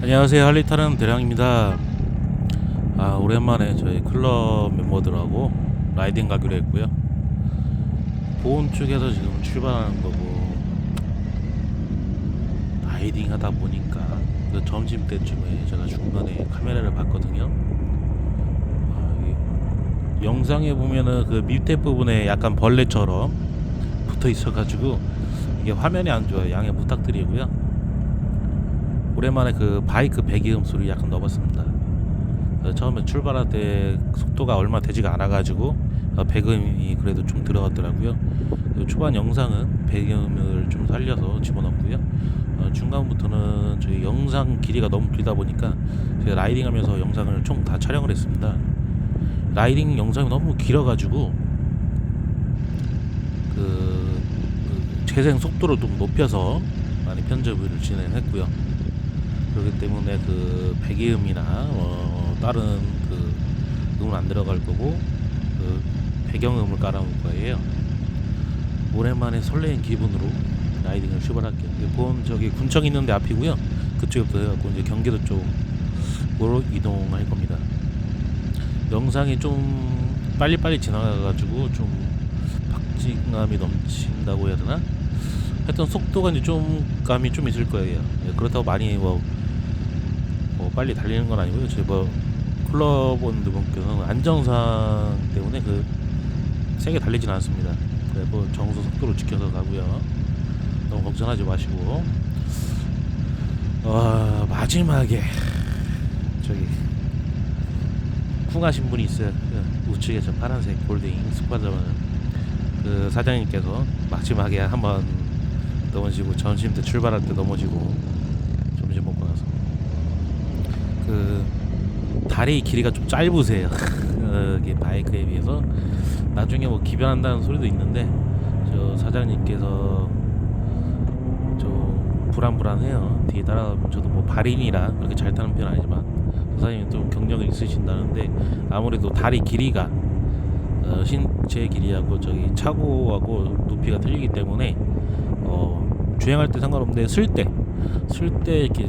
안녕하세요. 할리타는 대량입니다. 아 오랜만에 저희 클럽 멤버들하고 라이딩 가기로 했고요. 보온 쪽에서 지금 출발하는 거고 라이딩 하다 보니까 그 점심 때쯤에 제가 중간에 카메라를 봤거든요. 아, 이 영상에 보면은 그 밑에 부분에 약간 벌레처럼 붙어 있어 가지고 이게 화면이 안 좋아요. 양해 부탁드리고요 오랜만에 그 바이크 배기음 소리 약간 넣어봤습니다. 어, 처음에 출발할 때 속도가 얼마 되지가 않아가지고 어, 배기음이 그래도 좀 들어갔더라고요. 초반 영상은 배기음을 좀 살려서 집어넣고요. 어, 중간부터는 저희 영상 길이가 너무 길다 보니까 제가 라이딩하면서 영상을 총 다 촬영을 했습니다. 라이딩 영상이 너무 길어가지고 그, 그 재생 속도를 좀 높여서 많이 편집을 진행했고요. 그렇기 때문에 그 배기음이나 어, 다른 그 음은 안 들어갈 거고 그 배경음을 깔아놓을 거예요. 오랜만에 설레는 기분으로 라이딩을 출발할게요. 본 저기 군청 있는데 앞이고요. 그쪽부터 해갖고 이제 경기도 쪽으로 이동할 겁니다. 영상이 좀 빨리빨리 지나가가지고 좀 박진감이 넘친다고 해야 되나? 하여튼 속도가 이제 좀 감이 좀 있을 거예요. 예, 그렇다고 많이 뭐, 뭐 빨리 달리는 건 아니고요. 저희 뭐 클럽원들 분께서는 안정상 때문에 그 세게 달리진 않습니다. 그래 뭐 정수 속도를 지켜서 가고요. 너무 걱정하지 마시고 어, 마지막에 저기 쿵하신 분이 있어요. 그 우측에 저 파란색 골딩 스쿼드라는 그 사장님께서 마지막에 한번 넘어지고 점심 때 출발할 때 넘어지고 그 다리 길이가 좀 짧으세요. 어, 이게 바이크에 비해서 나중에 뭐 기변한다는 소리도 있는데 저 사장님께서 좀 불안불안해요. 뒤에 따라가면 저도 뭐 발인이라 그렇게 잘 타는 편은 아니지만 사장님이 좀 경력이 있으신다는데 아무래도 다리 길이가 어, 신체 길이하고 저기 차고하고 높이가 틀리기 때문에 어, 주행할 때 상관없는데 쓸 때 쓸 때 이렇게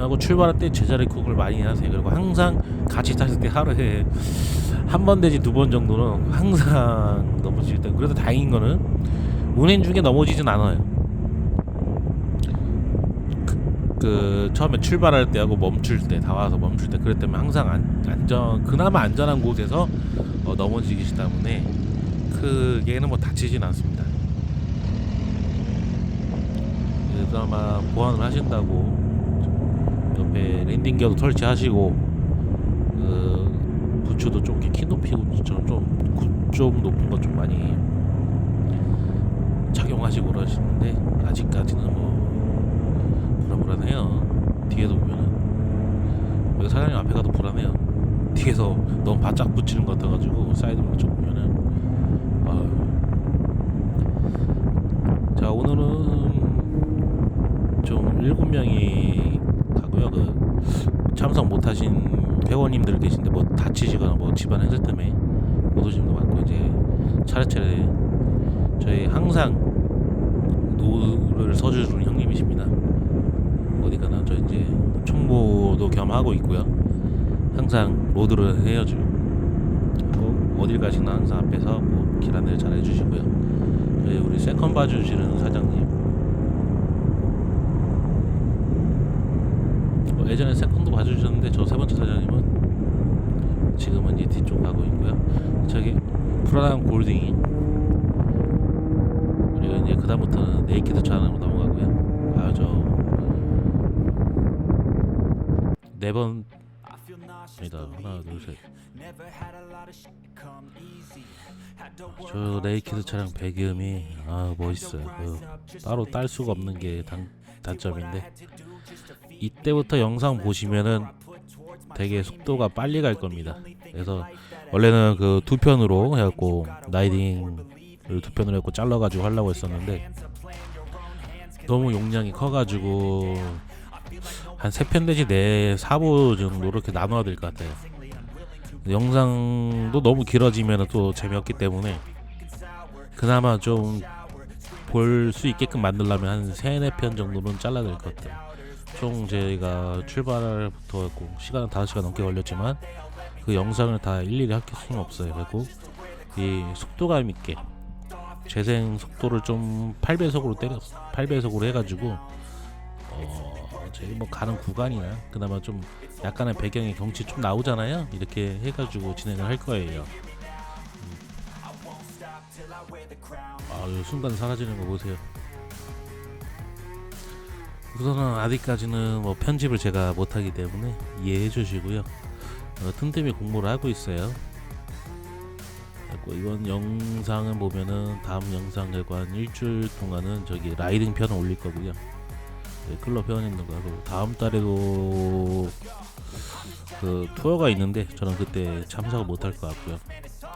하고 출발할 때 제자리 쿡을 많이 하세요. 그리고 항상 같이 탔을 때 하루에 한번 내지 두 번 정도는 항상 넘어질 때 그래도 다행인 거는 운행 중에 넘어지진 않아요. 그, 그 처음에 출발할 때 하고 멈출 때 다 와서 멈출 때 그랬다면 항상 안, 안전 그나마 안전한 곳에서 어, 넘어지기 때문에 크게는 뭐 다치진 않습니다. 그래서 아마 보완을 하신다고 옆에 랜딩 기어도 설치하시고 그 부츠도 좀 이렇게 키 높이고 좀, 좀, 높은 거좀 많이 착용하시고 그러시는데 아직까지는 뭐 불안불안해요. 뒤에도 보면은. 여기 사장님 앞에 가도 불안해요. 뒤에서 너무 바짝 붙이는 것 같아가지고 사이드로 쪽 보면은. 아유. 자 오늘은 좀 일곱 명이 가고요 그 참석 못하신 회원님들 계신데 뭐 다치시거나 뭐 집안 해제 때문에 못 오신 분 많고 이제 차례차례 저희 항상 노를 서주는 형님이십니다. 어디 가나 저 이제 총무도 겸하고 있고요. 항상 로드를 뭐 어딜 가시나 항상 앞에서 뭐 길 안내를 잘 해주시고요. 저희 우리 세컨 봐주시는 사장님 어, 예전에 세컨도 봐주셨는데 저 세 번째 사장님은 지금은 이제 뒤쪽 가고 있고요. 저기 프라다운 골딩이 그리고 이제 그 다음부터는 네이키드 차량으로 넘어가고요. 아저 네번. 아니다. 하나 둘 셋. 저 네이키드 차량 배기음이 아 멋있어요. 그 따로 딸 수가 없는 게 단, 단점인데 이때부터 영상 보시면은 되게 속도가 빨리 갈 겁니다 그래서 원래는 그 두 편으로 해갖고 라이딩을 두 편으로 해갖고 잘라가지고 하려고 했었는데 너무 용량이 커가지고 한 세 편 내지 네 사부 정도로 이렇게 나눠야 될 것 같아요. 영상도 너무 길어지면 또 재미없기 때문에 그나마 좀 볼 수 있게끔 만들려면 한 세네 편 정도는 잘라야 될 것 같아요. 총 저희가 출발부터 했고 시간은 5시간 넘게 걸렸지만 그 영상을 다 일일이 할 수는 없어요. 그리고 이 속도감 있게 재생 속도를 좀 8배속으로 때려 8배속으로 해가지고 어 저희 뭐 가는 구간이나 그나마 좀 약간의 배경의 경치 좀 나오잖아요. 이렇게 해가지고 진행을 할 거예요. 음. 아유 순간 사라지는 거 보세요. 우선은 아직까지는 뭐 편집을 제가 못하기 때문에 이해해 주시고요. 어, 틈틈이 공부를 하고 있어요. 이번 영상은 보면은 다음 영상 그리고 한 일주일 동안은 저기 라이딩 편을 올릴 거고요. 네, 클럽 회원 있는 거 다음 달에도 그 투어가 있는데 저는 그때 참석을 못할 것 같고요.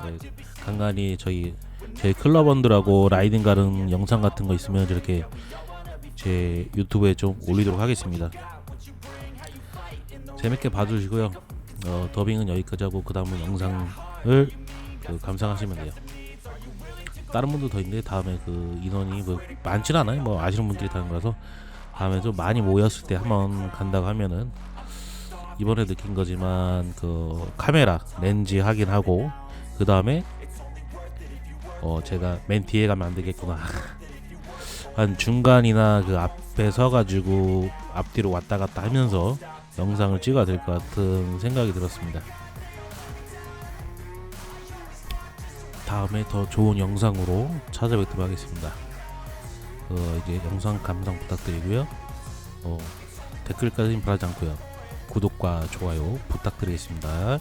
네, 간간히 저희 저희 클럽원들하고 라이딩 가는 영상 같은 거 있으면 저렇게 제 유튜브에 좀 올리도록 하겠습니다. 재밌게 봐주시고요. 어, 더빙은 여기까지 하고 그 다음은 영상을 그 감상하시면 돼요. 다른 분도 더 있는데 다음에 그 인원이 뭐 많진 않아요. 뭐 아시는 분들이 다는 거라서 다음에 좀 많이 모였을 때 한번 간다고 하면은 이번에 느낀 거지만 그 카메라 렌즈 확인하고 그 다음에 어 제가 맨 뒤에 가면 안 되겠구나. 한 중간이나 그 앞에 서가지고 앞뒤로 왔다 갔다 하면서 영상을 찍어야 될 것 같은 생각이 들었습니다. 다음에 더 좋은 영상으로 찾아뵙도록 하겠습니다. 어, 이제 영상 감상 부탁드리고요. 어, 댓글까지는 바라지 않고요. 구독과 좋아요 부탁드리겠습니다.